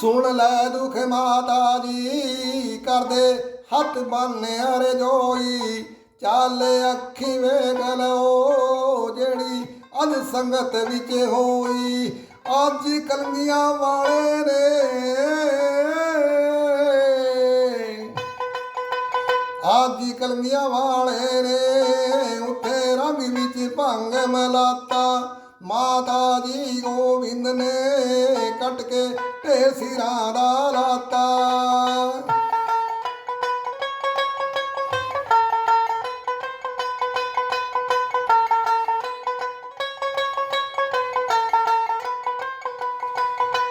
ਸੁਣ ਲੈ ਦੁਖ ਮਾਤਾ ਜੀ, ਕਰਦੇ ਹੱਥ ਬੰਨਿਆ ਰੇ ਜੋਈ। ਚੱਲ ਅੱਖੀ ਵੇਖ ਲਓ ਜਿਹੜੀ ਅਜ ਸੰਗਤ ਵਿੱਚ ਹੋਈ। ਅੱਜ ਕਲਗੀਆਂ ਵਾਲੇ ਨੇ ਆਦੀ ਕਲਮੀਆਂ ਵਾਲੇ ਨੇ ਉੱਥੇ ਰੰਗ ਵਿੱਚ ਭੰਗ ਮਲਾਤਾ। ਮਾਤਾ ਜੀ ਗੋਬਿੰਦ ਨੇ ਕੱਟ ਕੇ ਢੇ ਸਿਰਾਂ ਦਾ ਲਾਤਾ।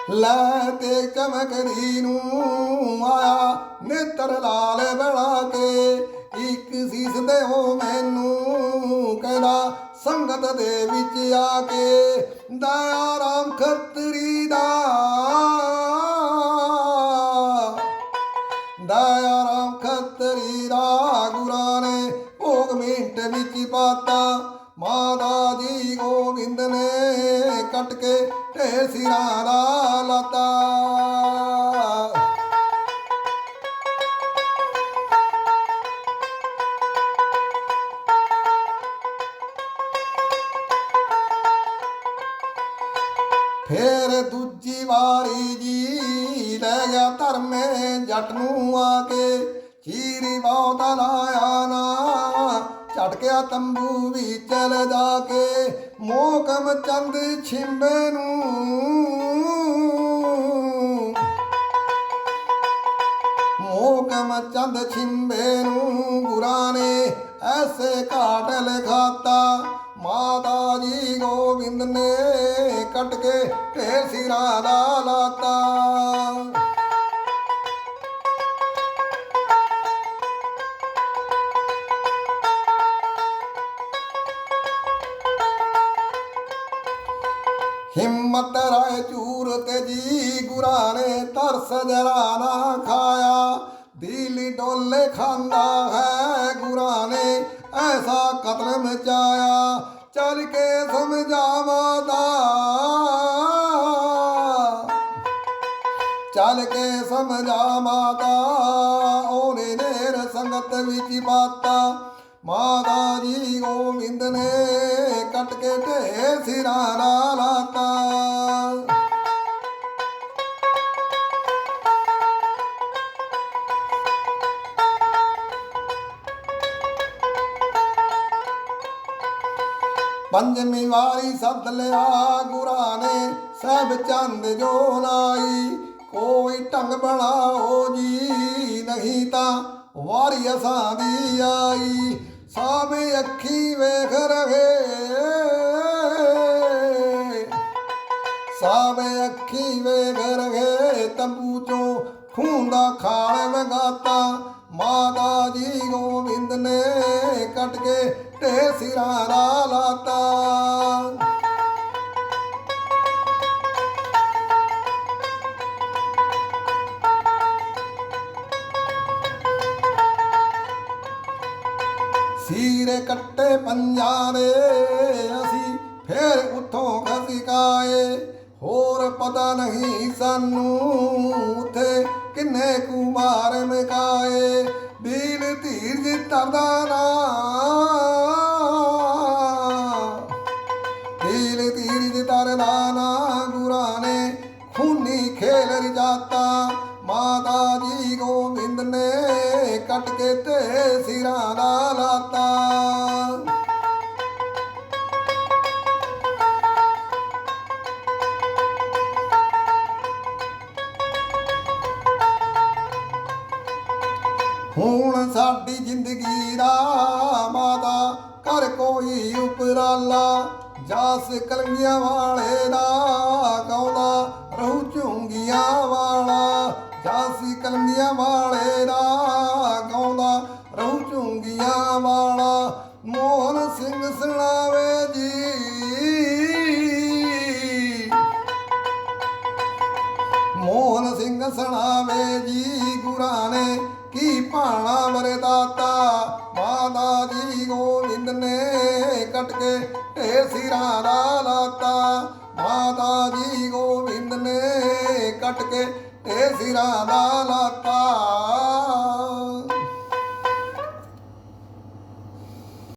ਲੈ ਤੇ ਚਮਕਦੀ ਨੂੰ ਮਾਇਆ ਨੇਤਰ ਲਾਲ ਬਣਾ ਕੇ, ਇੱਕ ਸੀਸ ਦੇ ਹੋ ਮੈਨੂੰ। ਸੰਗਤ ਦੇ ਵਿੱਚ ਆ ਕੇ ਦਇਆ ਰਾਮ ਖੱਤਰੀ ਦਾ ਦਇਆ ਰਾਮ ਖੱਤਰੀ ਦਾ ਗੁਰਾਂ ਨੇ ਭੋਗ ਮਿੰਟ ਵਿੱਚ ਪਾਤਾ। ਮਾਤਾ ਜੀ ਗੋਬਿੰਦ ਨੇ ਕੱਟ ਕੇ ਢੇ ਸਿਰਾਂ ਦਾ ਲਾਤਾ। ਫੇਰ ਦੂਜੀ ਵਾਰੀ ਜੀ ਲੈ ਗਿਆ ਧਰਮੇ ਜੱਟ ਨੂੰ ਆ ਕੇ। ਚੀਰੀ ਬਹੁਤਾ ਲਾਇਆ ਨਾ, ਝਟਕਿਆ ਤੰਬੂ ਵੀ ਚਲ ਜਾ ਕੇ। ਮੋਕਮ ਚੰਦ ਛਿੰਬੇ ਨੂੰ। ਮੋਕਮ ਚੰਦ ਛਿੰਬੇ ਨੂੰ ਗੁਰਾਂ ਨੇ ਐਸੇ ਘਾਟ ਲਿਖਾਤਾ। ਮਾਤਾ ਜੀ ਗੋਬਿੰਦ ਨੇ ਕੱਟ ਕੇ ਢੇਰ ਸਿਰਾਂ ਦਾ ਲਾਤਾ। ਹਿੰਮਤ ਰਾਏ ਚੂਰ ਤੇ ਜੀ ਗੁਰਾਂ ਨੇ ਤਰਸ ਜਰਾ ਨਾ ਖਾਇਆ। ਦਿਲ ਡੋਲੇ ਖਾਂਦਾ ਹੈ ਗੁਰਾਂ ਨੇ ਐਸਾ ਕਤਲ ਮਚਾਇਆ। ਚੱਲ ਕੇ ਸਮਝਾਵਾਂ ਦਾ ਚੱਲ ਕੇ ਸਮਝਾ ਮਾਤਾ ਉਹਨੇ ਨੇਰ ਸੰਗਤ ਵਿੱਚ ਬਾਤਾ ਮਾਤਾ ਜੀ ਗੋਬਿੰਦ ਨੇ ਕੱਟ ਕੇ ਢੇਰ ਸਿਰਾਂ ਲਾਤਾ ਪੰਜਵੀਂ ਵਾਰੀ ਸੱਦ ਲਿਆ ਗੁਰਾਂ ਨੇ ਸਭ ਚੰਦ ਜੋ ਲਾਈ। ਕੋਈ ਢੰਗ ਬਣਾਓ ਜੀ ਨਹੀਂ ਤਾਂ ਵਾਰੀ ਅਸਾਂ ਦੀ ਆਈ। ਸਭ ਅੱਖੀ ਵੇਖ ਰਹੇ। ਸਭ ਅੱਖੀ ਵੇਖ ਰਹੇ, ਤੰਬੂ ਚੋਂ ਖੂਨ ਦਾ ਖਾਲ ਵਗਾਤਾ। ਮਾਤਾ ਜੀ ਗੋਬਿੰਦ ਨੇ ਕੱਟ ਕੇ ਢੇ ਸਿਰਾਂ ਦਾ ਲਾਤਾ ਸੀਰੇ ਕੱਟੇ ਪੰਜਾਂ ਦੇ, ਅਸੀਂ ਫੇਰ ਉਥੋਂ ਖਸਿਕਾਏ। ਹੋਰ ਪਤਾ ਨਹੀਂ ਸਾਨੂੰ ਉਥੇ ਕਿੰਨੇ ਕੁਮਾਰ ਮਕਾਏ। ਦਿਲ ਧੀਰਜ ਤਰਦਾ ਨਾ ਗੁਰਾਂ ਨੇ ਖੂਨੀ ਖੇਲ ਰਜਾਤਾ। ਮਾਤਾ ਜੀ ਗੋਬਿੰਦ ਨੇ ਕੱਟ ਕੇ ਤੇ ਸਿਰਾਂ ਦਾ ਲਾਤਾ। ਹੁਣ ਸਾਡੀ ਜ਼ਿੰਦਗੀ ਦਾ ਮਾਤਾ ਕਰ ਕੋਈ ਉਪਰਾਲਾ ਜਾਸ ਕਲੰਗੀਆਂ ਵਾਲੇ ਦਾ ਗਾਉਂਦਾ ਰਹੂ ਝੁੰਗੀਆਂ ਵਾਲਾ। ਜਾਸ ਕਲੰਗੀਆਂ ਵਾਲੇ ਦਾ ਗਾਉਂਦਾ ਰਹੂ ਝੁੰਗੀਆਂ ਵਾਲਾ। ਮੋਹਨ ਸਿੰਘ ਸੁਣਾਵੇ ਜੀ। ਮੋਹਨ ਸਿੰਘ ਸੁਣਾਵੇ ਜੀ ਗੁਰਾਂ ਨੇ ਕੀ ਭਾਣਾ ਵਰਦਾਤਾ ਮਾਦਾ ਜੀ ਗੋਬਿੰਦ ਨੇ ਕੱਟ ਕੇ ਸਿਰਾਂ ਦਾ ਲਾਤਾ ਮਾਤਾ ਜੀ ਗੋਬਿੰਦ ਨੇ ਕੱਟ ਕੇ ਤੇ ਸਿਰਾਂ ਦਾ ਲਾਤਾ